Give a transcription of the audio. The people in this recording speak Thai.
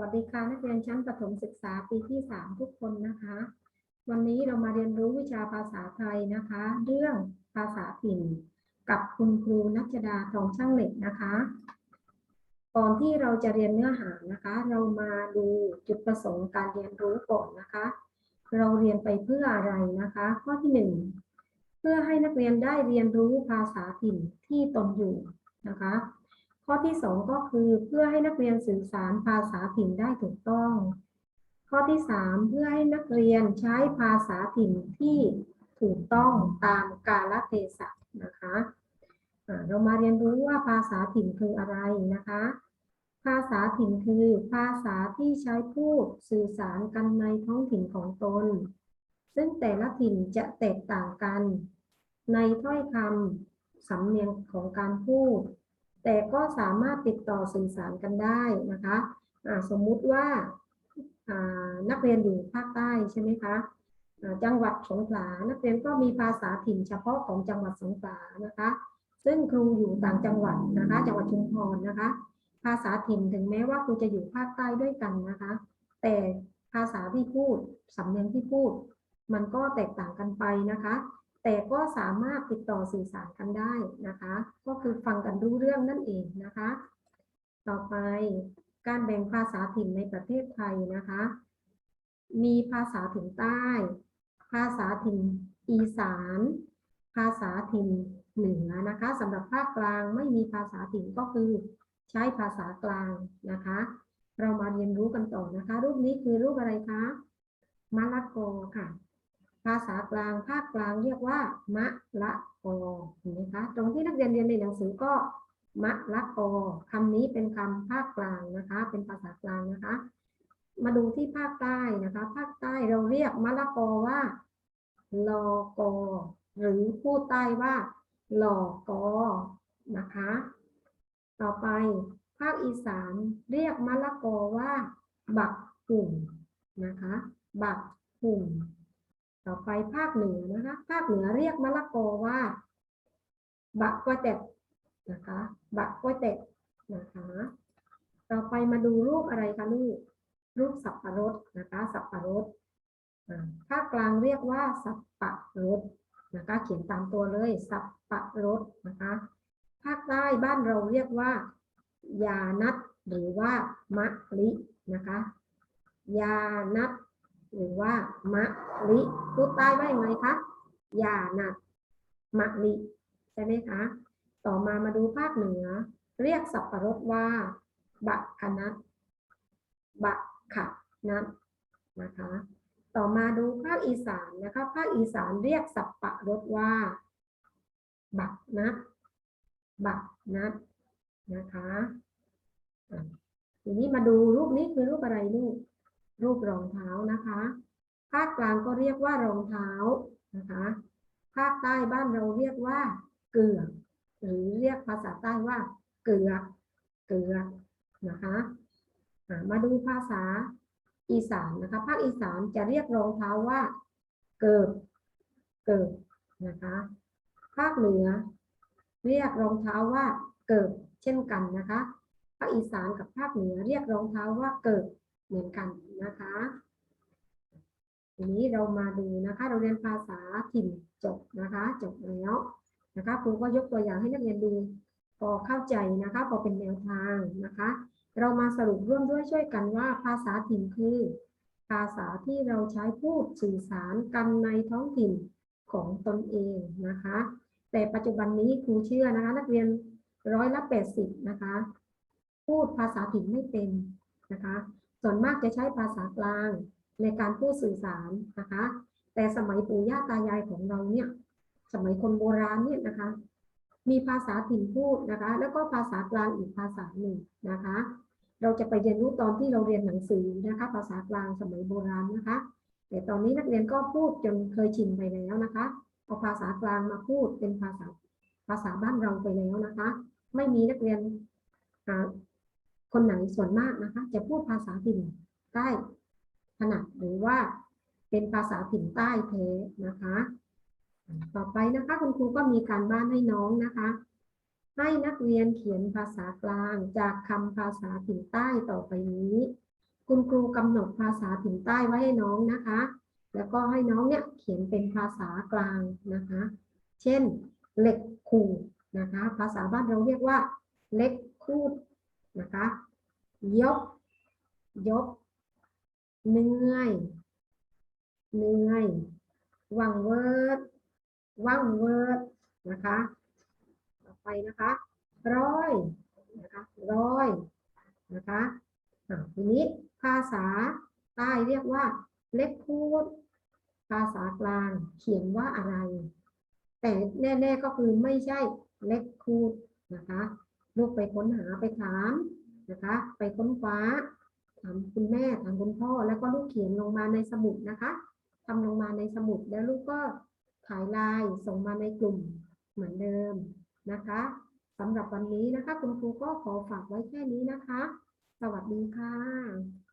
วัสดีค่ะนักเรียนชั้นประถมศึกษาปีที่ 3 ทุกคนนะคะ วันนี้เรามาเรียนรู้วิชาภาษาไทยนะคะ เรื่องภาษาถิ่น กับคุณครูนัชดาทองช่างเหล็กนะคะ ก่อนที่เราจะเรียนเนื้อหานะคะ เรามาดูจุดประสงค์การเรียนรู้ก่อนนะคะ เราเรียนไปเพื่ออะไรนะคะ ข้อที่หนึ่งเพื่อให้นักเรียนได้เรียนรู้ภาษาถิ่นที่ตนอยู่นะคะ ข้อที่สองก็คือเพื่อให้นักเรียนสื่อสารภาษาถิ่นได้ถูกต้อง ข้อที่สามเพื่อให้นักเรียนใช้ภาษาถิ่นที่ถูกต้องตามกาลเทศะนะคะเรามาเรียนรู้ว่าภาษาถิ่นคืออะไรนะคะ ภาษาถิ่นคือภาษาที่ใช้พูดสื่อสารกันในท้องถิ่นของตน ซึ่งแต่ละถิ่นจะแตกต่างกัน ในถ้อยคำสำเนียงของการพูด แต่ก็สามารถติดต่อสื่อสารกันได้นะคะสมมุติว่านักเรียนอยู่ภาคใต้ใช่ไหมคะจังหวัดสงขลานักเรียนก็มีภาษาถิ่นเฉพาะของจังหวัดสงขลานะคะ ซึ่งครูอยู่ต่างจังหวัดนะคะ จังหวัดชุมพรนะคะ ภาษาถิ่นถึงแม้ว่าครูจะอยู่ภาคใต้ด้วยกันนะคะ แต่ภาษาที่พูดสำเนียงที่พูด มันก็แตกต่างกันไปนะคะ แต่ก็สามารถติดต่อสื่อสารกันได้นะคะ ก็คือฟังกันรู้เรื่องนั่นเองนะคะ ต่อไปการแบ่งภาษาถิ่นในประเทศไทยนะคะ มีภาษาถิ่นใต้ ภาษาถิ่นอีสาน ภาษาถิ่นเหนือนะคะสำหรับภาคกลางไม่มีภาษาถิ่นก็คือใช้ภาษากลางนะคะ เรามาเรียนรู้กันต่อนะคะ รูปนี้คือรูปอะไรคะมะละกอค่ะ ภาษากลางภาคกลางเรียกว่ามะละกอเห็นไหมคะตรงที่นักเรียนเรียนในหนังสือก็มะละกอคำนี้เป็นคำภาคกลางนะคะ เป็นภาษากลางนะคะ มาดูที่ภาคใต้นะคะ ภาคใต้เราเรียกมะละกอว่าลอกอหรือพูดใต้ว่าหลอกอนะคะ ต่อไปภาคอีสานเรียกมะละกอว่า บักหุ่มนะคะ บักหุ่ม ต่อไปภาคเหนือนะคะ ภาคเหนือเรียกมะละกอว่าบักกวเต็ดนะคะบักกวเต็ดนะคะ ต่อไปมาดูรูปอะไรคะลูก รูปสับปะรดนะคะ สับปะรดอ่าภาคกลางเรียกว่า สับปะรดนะคะ เขียนตามตัวเลย สับปะรดนะคะ ภาคใต้บ้านเราเรียกว่า ยานัดหรือว่ามะลินะคะ ยานัด หรือว่ามะลิพูดใต้ว่าอย่างไรคะยานัดมะลิใช่ไหมคะ ต่อมามาดูภาคเหนือ เรียกสับปะรดว่าบักขนัดบักขะนัดนะคะ ต่อมาดูภาคอีสานนะคะ ภาคอีสานเรียกสับปะรดว่าบักนัดบักนัดนะคะอะทีนี้มาดูรูปนี้คือรูปอะไรลูก รูปรองเท้านะคะ ภาคกลางก็เรียกว่ารองเท้านะคะ ภาคใต้บ้านเราเรียกว่าเกือกหรือเรียกภาษาใต้ว่าเกือกเกือกนะคะมาดูภาษาอีสานนะคะ ภาคอีสานจะเรียกรองเท้าว่า เกิบเกิบนะคะ ภาคเหนือ เรียกรองเท้าว่าเกิบเช่นกันนะคะ ภาคอีสานกับภาคเหนือเรียกรองเท้าว่าเกิบ เหมือนกันนะคะทีนี้เรามาดูนะคะ เราเรียนภาษาถิ่นจบนะคะ จบแล้วนะคะครูก็ยกตัวอย่างให้นักเรียนดูพอเข้าใจนะคะ พอเป็นแนวทางนะคะ เรามาสรุปร่วมด้วยช่วยกันว่าภาษาถิ่นคือ ภาษาที่เราใช้พูดสื่อสารกันในท้องถิ่นของตนเองนะคะ แต่ปัจจุบันนี้ครูเชื่อนะคะ นักเรียนร้อยละแปดสิบนะคะ พูดภาษาถิ่นไม่เป็นนะคะ ส่วนมากจะใช้ภาษากลางในการพูดสื่อสารนะคะ แต่สมัยปู่ย่าตายายของเราเนี่ยสมัยคนโบราณเนี่ยนะคะ มีภาษาถิ่นพูดนะคะ แล้วก็ภาษากลางอีกภาษาหนึ่งนะคะ เราจะไปเรียนรู้ตอนที่เราเรียนหนังสือนะคะ ภาษากลางสมัยโบราณนะคะ แต่ตอนนี้นักเรียนก็พูดจนเคยชินไปแล้วนะคะเอาภาษากลางมาพูดเป็นภาษาภาษาบ้านเราไปแล้วนะคะ ไม่มีนักเรียน คนไหนส่วนมากนะคะ จะพูดภาษาถิ่นใต้ถนัดหรือว่าเป็นภาษาถิ่นใต้แท้นะคะ ต่อไปนะคะคุณครูก็มีการบ้านให้น้องนะคะ ให้นักเรียนเขียนภาษากลางจากคำภาษาถิ่นใต้ต่อไปนี้ คุณครูกำหนดภาษาถิ่นใต้ไว้ให้น้องนะคะ แล้วก็ให้น้องเนี่ยเขียนเป็นภาษากลางนะคะ เช่นเหล็กขูดนะคะ ภาษาบ้านเราเรียกว่าเล็กคูด นะคะ ยก ยกเหนื่อยเหนื่อยวังเวิร์ดวังเวิร์ดนะคะ ต่อไปนะคะ ร้อย นะคะ ร้อย นะคะอะทีนี้ภาษาใต้เรียกว่า เล็กคูด ภาษากลางเขียนว่าอะไร แต่แน่ ๆ ก็คือไม่ใช่เล็กคูดนะคะ ลูกไปค้นหาไปถามนะคะ ไปค้นคว้าถามคุณแม่ถามคุณพ่อ แล้วก็ลูกเขียนลงมาในสมุดนะคะทำลงมาในสมุดแล้วลูกก็ถ่ายลายส่งมาในกลุ่มเหมือนเดิมนะคะสำหรับวันนี้นะคะ คุณครูก็ขอฝากไว้แค่นี้นะคะ สวัสดีค่ะ